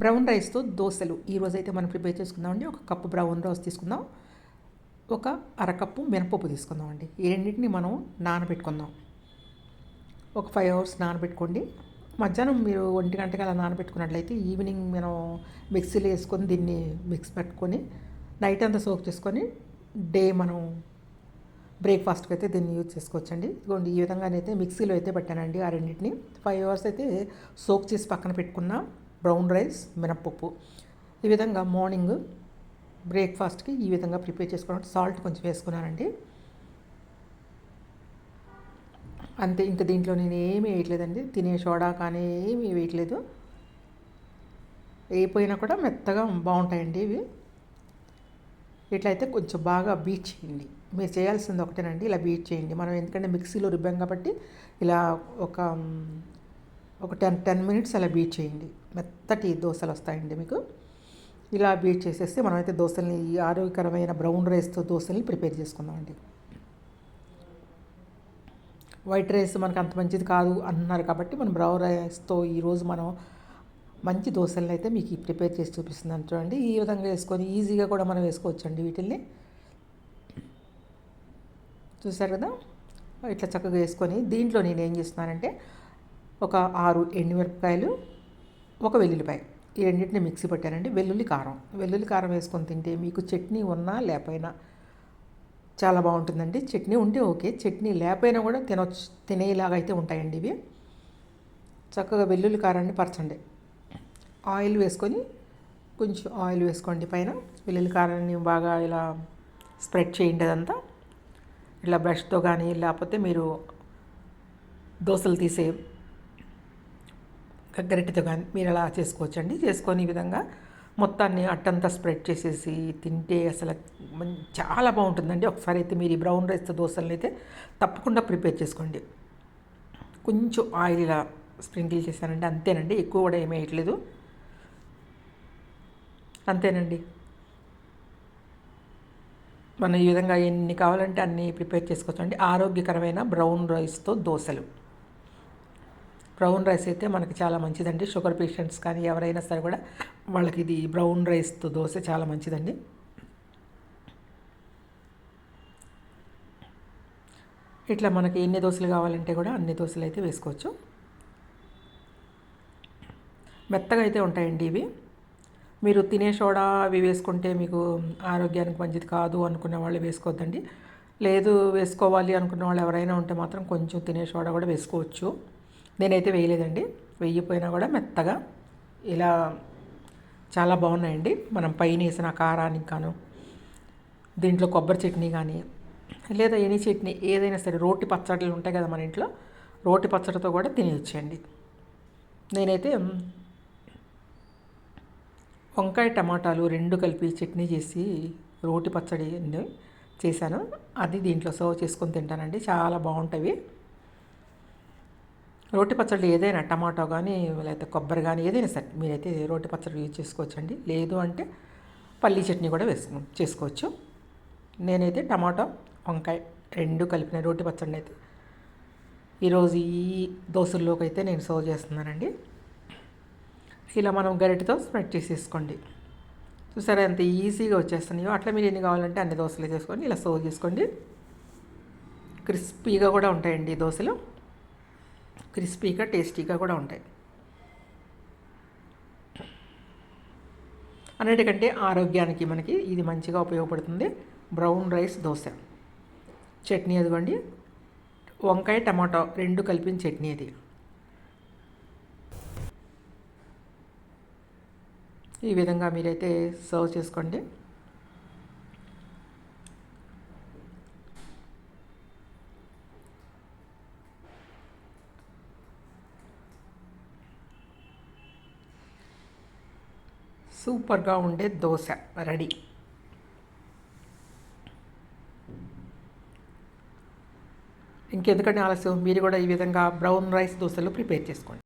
Brown రైస్తో దోశలు. ఈరోజు అయితే మనం ప్రిపేర్ చేసుకుందామండి. ఒక కప్పు బ్రౌన్ రైస్ తీసుకుందాం. ఒక అరకప్పు మినపప్పు తీసుకుందామండి. ఈ రెండింటిని మనం నానబెట్టుకుందాం. ఒక ఫైవ్ అవర్స్ నానబెట్టుకోండి. మధ్యాహ్నం మీరు ఒంటి గంటకి అలా నానబెట్టుకున్నట్లయితే ఈవినింగ్ మనం మిక్సీలో వేసుకొని దీన్ని మిక్స్ పెట్టుకొని నైట్ అంతా సోక్ చేసుకొని డే మనం బ్రేక్ఫాస్ట్కి అయితే దీన్ని యూజ్ చేసుకోవచ్చండి. ఇదిగోండి ఈ విధంగానైతే మిక్సీలో అయితే పెట్టానండి ఆ రెండింటిని. ఫైవ్ అవర్స్ అయితే సోక్ చేసి పక్కన పెట్టుకున్నాం బ్రౌన్ రైస్ మినప్పప్పు. ఈ విధంగా మార్నింగ్ బ్రేక్ఫాస్ట్కి ఈ విధంగా ప్రిపేర్ చేసుకున్నాను. సాల్ట్ కొంచెం వేసుకున్నానండి. అంతే ఇంకా దీంట్లో నేను ఏమీ వేయట్లేదండి. తినే సోడా కానీ ఏమీ వేయట్లేదు. వేయిపోయినా కూడా మెత్తగా బాగుంటాయండి ఇవి. ఇట్లయితే కొంచెం బాగా బీట్ చేయండి. మీరు చేయాల్సింది ఒకటేనండి ఇలా బీట్ చేయండి. మనం ఎందుకంటే మిక్సీలో రుబ్బాం కాబట్టి ఇలా ఒక ఒక టెన్ టెన్ మినిట్స్ అలా బీట్ చేయండి. మెత్తటి దోశలు వస్తాయండి మీకు. ఇలా బీట్ చేసేస్తే మనమైతే దోశల్ని ఈ ఆరోగ్యకరమైన బ్రౌన్ రైస్తో దోశల్ని ప్రిపేర్ చేసుకుందామండి. వైట్ రైస్ మనకు అంత మంచిది కాదు అన్నారు కాబట్టి మనం బ్రౌన్ రైస్తో ఈరోజు మనం మంచి దోశలను అయితే మీకు ప్రిపేర్ చేసి చూపిస్తున్నాను చూడండి. ఈ విధంగా వేసుకొని ఈజీగా కూడా మనం వేసుకోవచ్చండి వీటిల్ని. చూసారు కదా? ఇట్లా చక్కగా వేసుకొని దీంట్లో నేను ఏం చేస్తున్నానంటే ఒక ఆరు ఎండుమిరపకాయలు ఒక వెల్లుల్లిపాయ. ఈ రెండింటిని మిక్సీ పెట్టానండి. వెల్లుల్లి కారం. వెల్లుల్లి కారం వేసుకొని తింటే మీకు చట్నీ ఉన్నా లేకపోయినా చాలా బాగుంటుందండి. చట్నీ ఉంటే ఓకే. చట్నీ లేకపోయినా కూడా తినొచ్చు తినేలాగా అయితే ఉంటాయండి ఇవి. చక్కగా వెల్లుల్లి కారాన్ని పరచండి. ఆయిల్ వేసుకొని కొంచెం ఆయిల్ వేసుకోండి పైన. వెల్లుల్లి కారాన్ని బాగా ఇలా స్ప్రెడ్ చేయండి అదంతా. ఇలా బ్రష్తో కానీ లేకపోతే మీరు దోశలు తీసే గరిటెతో కానీ మీరు అలా చేసుకోవచ్చండి. చేసుకొని ఈ విధంగా మొత్తాన్ని అట్టంతా స్ప్రెడ్ చేసేసి తింటే అసలు చాలా బాగుంటుందండి. ఒకసారి అయితే మీరు ఈ బ్రౌన్ రైస్తో దోశలను అయితే తప్పకుండా ప్రిపేర్ చేసుకోండి. కొంచెం ఆయిల్ ఇలా స్ప్రింకిల్ చేశానండి. అంతేనండి. ఎక్కువ కూడా ఏమీ వేయట్లేదు. అంతేనండి. మనం ఈ విధంగా ఎన్ని కావాలంటే అన్నీ ప్రిపేర్ చేసుకోవచ్చు అండి ఆరోగ్యకరమైన బ్రౌన్ రైస్తో దోశలు. బ్రౌన్ రైస్ అయితే మనకి చాలా మంచిదండి. షుగర్ పేషెంట్స్ కానీ ఎవరైనా సరే కూడా వాళ్ళకి ఇది బ్రౌన్ రైస్తో దోశ చాలా మంచిదండి. ఇట్లా మనకి ఎన్ని దోశలు కావాలంటే కూడా అన్ని దోశలు అయితే వేసుకోవచ్చు. మెత్తగా అయితే ఉంటాయండి ఇవి. మీరు తినే సోడా అవి వేసుకుంటే మీకు ఆరోగ్యానికి మంచిది కాదు అనుకున్న వాళ్ళు వేసుకోవద్దండి. లేదు వేసుకోవాలి అనుకున్న వాళ్ళు ఎవరైనా ఉంటే మాత్రం కొంచెం తినే సోడా కూడా వేసుకోవచ్చు. నేనైతే వేయలేదండి. వేయిపోయినా కూడా మెత్తగా ఇలా చాలా బాగున్నాయండి. మనం పైన వేసిన కారానికి కాను దీంట్లో కొబ్బరి చట్నీ కానీ లేదా ఎనీ చట్నీ ఏదైనా సరే రోటి పచ్చడిలు ఉంటాయి కదా మన ఇంట్లో రోటి పచ్చడితో కూడా తినేయచ్చండి. నేనైతే వంకాయ టమాటాలు రెండు కలిపి చట్నీ చేసి రోటి పచ్చడి చేశాను. అది దీంట్లో సర్వ్ చేసుకొని తింటానండి. చాలా బాగుంటాయి రోటి పచ్చడి ఏదైనా టమాటో కానీ లేకపోతే కొబ్బరి కానీ ఏదైనా సరే మీరైతే రోటి పచ్చడి యూజ్ చేసుకోవచ్చండి. లేదు అంటే పల్లీ చట్నీ కూడా వేసుకో చేసుకోవచ్చు. నేనైతే టమాటో వంకాయ రెండు కలిపిన రోటి పచ్చడిని అయితే ఈరోజు ఈ దోశల్లోకి అయితే నేను సర్వ్ చేస్తున్నానండి. ఇలా మనం గరిటతో స్ప్రెడ్ చేసేసుకోండి. చూసారా ఎంత ఈజీగా వచ్చేస్తున్నాయో అట్లా మీరు ఎన్ని కావాలంటే అన్ని దోశలు చేసుకోండి ఇలా సర్వ్ చేసుకోండి. క్రిస్పీగా కూడా ఉంటాయండి దోశలు. క్రిస్పీగా టేస్టీగా కూడా ఉంటాయి. అన్నిటికంటే ఆరోగ్యానికి మనకి ఇది మంచిగా ఉపయోగపడుతుంది. Brown rice dosa. చట్నీ అదిగోండి. వంకాయ టమాటో రెండు కలిపిన చట్నీ అది. ఈ విధంగా మీరైతే సర్వ్ చేసుకోండి. సూపర్గా ఉండే దోశ రెడీ. ఇంకెందుకంటే ఆలస్యం? మీరు కూడా ఈ విధంగా బ్రౌన్ రైస్ దోశలు ప్రిపేర్ చేసుకోండి.